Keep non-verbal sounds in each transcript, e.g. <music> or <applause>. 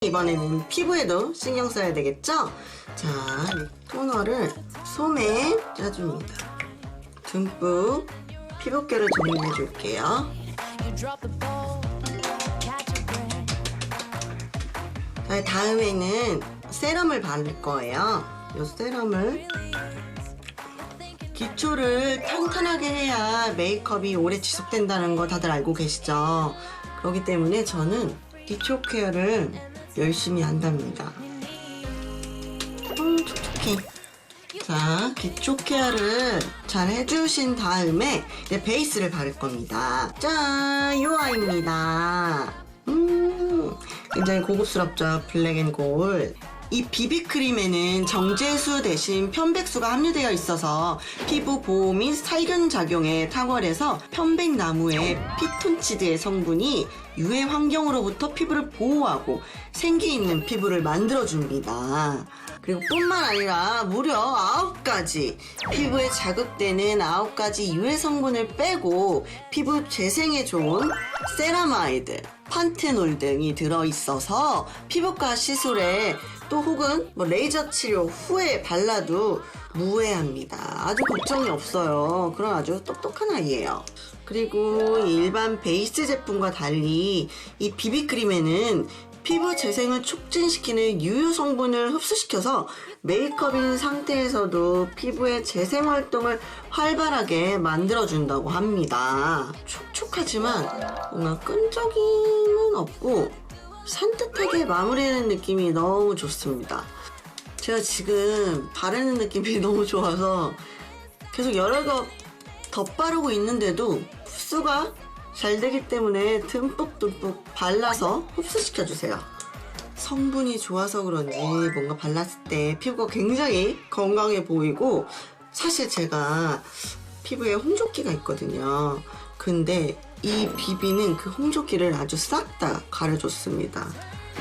이번에는 피부에도 신경 써야 되겠죠? 자, 이 토너를 솜에 짜줍니다. 듬뿍 피부결을 정리해 줄게요. 자, 다음에는 세럼을 바를 거예요. 이 세럼을 기초를 탄탄하게 해야 메이크업이 오래 지속된다는 거 다들 알고 계시죠? 그렇기 때문에 저는 기초 케어를 열심히 한답니다. 음, 촉촉해. 자, 기초 케어를 잘 해주신 다음에 이제 베이스를 바를 겁니다. 짠! 요 아이입니다. 음, 굉장히 고급스럽죠? 블랙 앤 골. 이 비비크림에는 정제수 대신 편백수가 함유되어 있어서 피부 보호 및 살균 작용에 탁월해서 편백나무의 피톤치드의 성분이 유해 환경으로부터 피부를 보호하고 생기 있는 피부를 만들어줍니다. 그리고 뿐만 아니라 무려 9가지 피부에 자극되는 9가지 유해 성분을 빼고 피부 재생에 좋은 세라마이드, 판테놀 등이 들어있어서 피부과 시술에 또 혹은 뭐 레이저 치료 후에 발라도 무해합니다. 아주 걱정이 없어요. 그런 아주 똑똑한 아이예요. 그리고 일반 베이스 제품과 달리 이 비비크림에는 피부 재생을 촉진시키는 유효 성분을 흡수시켜서 메이크업인 상태에서도 피부의 재생 활동을 활발하게 만들어준다고 합니다. 촉촉하지만 뭔가 끈적임은 없고 산뜻하게 마무리하는 느낌이 너무 좋습니다. 제가 지금 바르는 느낌이 <laughs> 너무 좋아서 계속 여러 겹 덧바르고 있는데도 흡수가 잘 되기 때문에 듬뿍듬뿍 발라서 흡수시켜 주세요. 성분이 좋아서 그런지 뭔가 발랐을 때 피부가 굉장히 건강해 보이고 사실 제가 피부에 홍조기가 있거든요. 근데 이 비비는 그 홍조기를 아주 싹 다 가려줬습니다.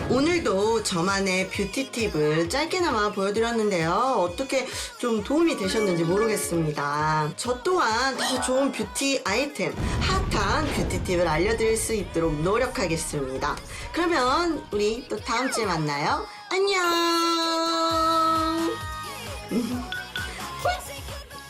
오늘도 저만의 뷰티 팁을 짧게나마 보여드렸는데요. 어떻게 좀 도움이 되셨는지 모르겠습니다. 저 또한 더 좋은 뷰티 아이템, 핫한 뷰티 팁을 알려드릴 수 있도록 노력하겠습니다. 그러면 우리 또 다음 주에 만나요. 안녕!